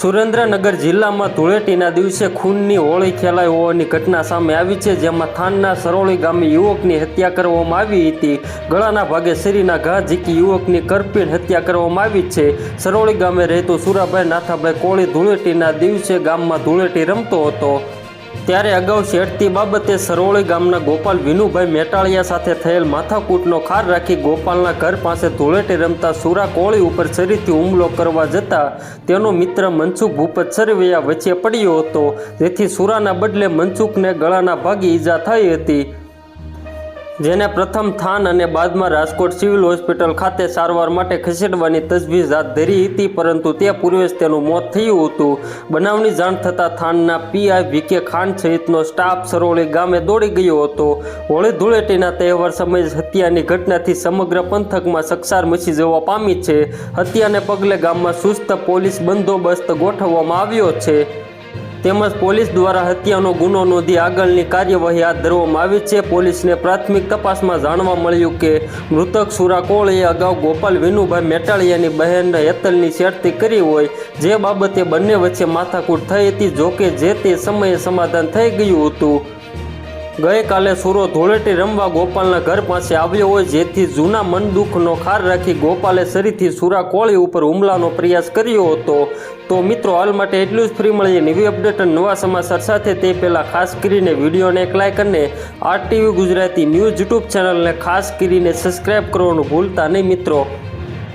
સુરેન્દ્રનગર જિલ્લામાં ધૂળેટીના દિવસે ખૂનની હોળી ખેલાઈ હોવાની ઘટના સામે આવી છે, જેમાં થાનના સરોળી ગામે યુવકની હત્યા કરવામાં આવી હતી. ગળાના ભાગે શરીરના ઘા ઝીકી યુવકની કરપીણ હત્યા કરવામાં આવી છે. સરોળી ગામે રહેતો સુરાભાઈ નાથાભાઈ કોળી ધૂળેટીના દિવસે ગામમાં ધૂળેટી રમતો હતો. ત્યારે અગાઉ શેઠતી બાબતે સરોળી ગામના ગોપાલ વિનુભાઈ મેટાળિયા સાથે થયેલ માથાકૂટનો ખાર રાખી ગોપાલના ઘર પાસે ધૂળેટી રમતા સુરા કોળી ઉપર શરીરથી હુમલો કરવા જતા તેનો મિત્ર મનસુખ ભૂપત સરવૈયા વચ્ચે પડ્યો હતો. જેથી સુરાના બદલે મનસુખને ગળાના ભાગે ઈજા થઈ હતી. જેને પ્રથમ થાન અને બાદમાં રાજકોટ સિવિલ હોસ્પિટલ ખાતે સારવાર માટે ખસેડવાની તજવીજ હાથ ધરી હતી, પરંતુ તે પૂર્વે તેનું મોત થયું હતું. બનાવની જાણ થતાં થાનના પીઆઈ વીકે ખાન સહિતનો સ્ટાફ સરોળી ગામે દોડી ગયો હતો. હોળી ધૂળેટીના તહેવાર સમયે હત્યાની ઘટનાથી સમગ્ર પંથકમાં સકસાર મચી જવા પામી છે. હત્યાને પગલે ગામમાં સુસ્ત પોલીસ બંદોબસ્ત ગોઠવવામાં આવ્યો છે. તેમજ પોલીસ દ્વારા હત્યાનો ગુનો નોંધી આગળની કાર્યવાહી હાથ ધરવામાં આવી છે. પોલીસને પ્રાથમિક તપાસમાં જાણવા મળ્યું કે મૃતક સુરા કોળીએ અગાઉ ગોપાલ વિનુભાઈ મેટાળિયાની બહેન હેતલની છેડતી કરી હોય જે બાબતે બંને વચ્ચે માથાકૂટ થઈ હતી. જોકે જે તે સમયે સમાધાન થઈ ગયું હતું. ગઈકાલે સુરો ધૂળેટી રમવા ગોપાલના ઘર પાસે આવ્યો હોય જેથી જૂના મન દુઃખનો ખાર રાખી ગોપાલે શરીરથી સુરા કોળી ઉપર હુમલાનો પ્રયાસ કર્યો હતો. તો મિત્રો, હાલ માટે એટલું જ. ફ્રી મળીએ નવી અપડેટ અને નવા સમાચાર સાથે. તે પહેલાં ખાસ કરીને વિડીયોને એક લાઇક અને R TV Gujarati news YouTube ચેનલને ખાસ કરીને સબસ્ક્રાઈબ કરવાનું ભૂલતા નહીં મિત્રો.